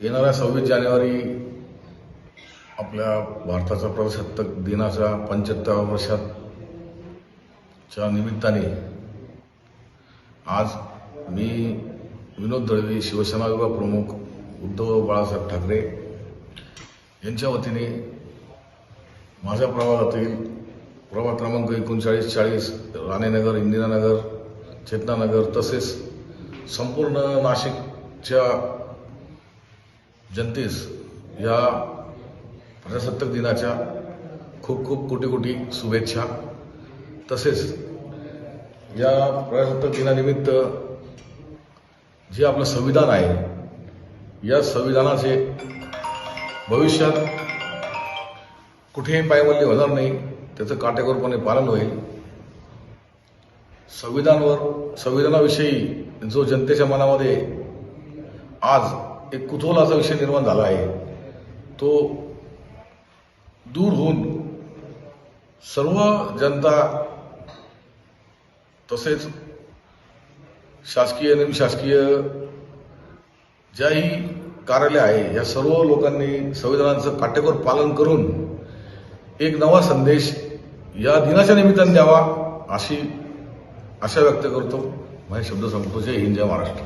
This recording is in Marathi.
येणाऱ्या सव्वीस जानेवारी आपल्या भारताचा प्रजासत्ताक दिनाच्या पंच्याहत्तराव्या वर्षाच्या निमित्ताने आज मी विनोद दळवी शिवसेना विभाग प्रमुख उद्धव बाळासाहेब ठाकरे यांच्या वतीने माझ्या प्रभागातील प्रभाग क्रमांक एकोणचाळीस चाळीस राणेनगर इंदिरानगर चेतनानगर तसेच संपूर्ण नाशिकच्या जनतेस या प्रजासत्ताक दिनाच्या खूप खूप कोटी कोटी शुभेच्छा. तसेच या प्रजासत्ताक दिनानिमित्त जे आपलं संविधान आहे या संविधानाचे भविष्यात कुठेही पायमल्ली होणार नाही त्याचं काटेकोरपणे पालन होईल. संविधानवर संविधानाविषयी जो जनतेच्या मनामध्ये आज एक कुतूहलाचा विषय निर्माण झाला आहे. तो दूर होऊन सर्व जनता तसेच शासकीय निमशासकीय ज्याही कार्यालय आहे या सर्व लोकांनी संविधानाचं काटेकोर पालन करून एक नवा संदेश या दिनाच्या निमित्ताने द्यावा अशी आशा व्यक्त करतो. माझे शब्द संपतो जय हिंद जय महाराष्ट्र.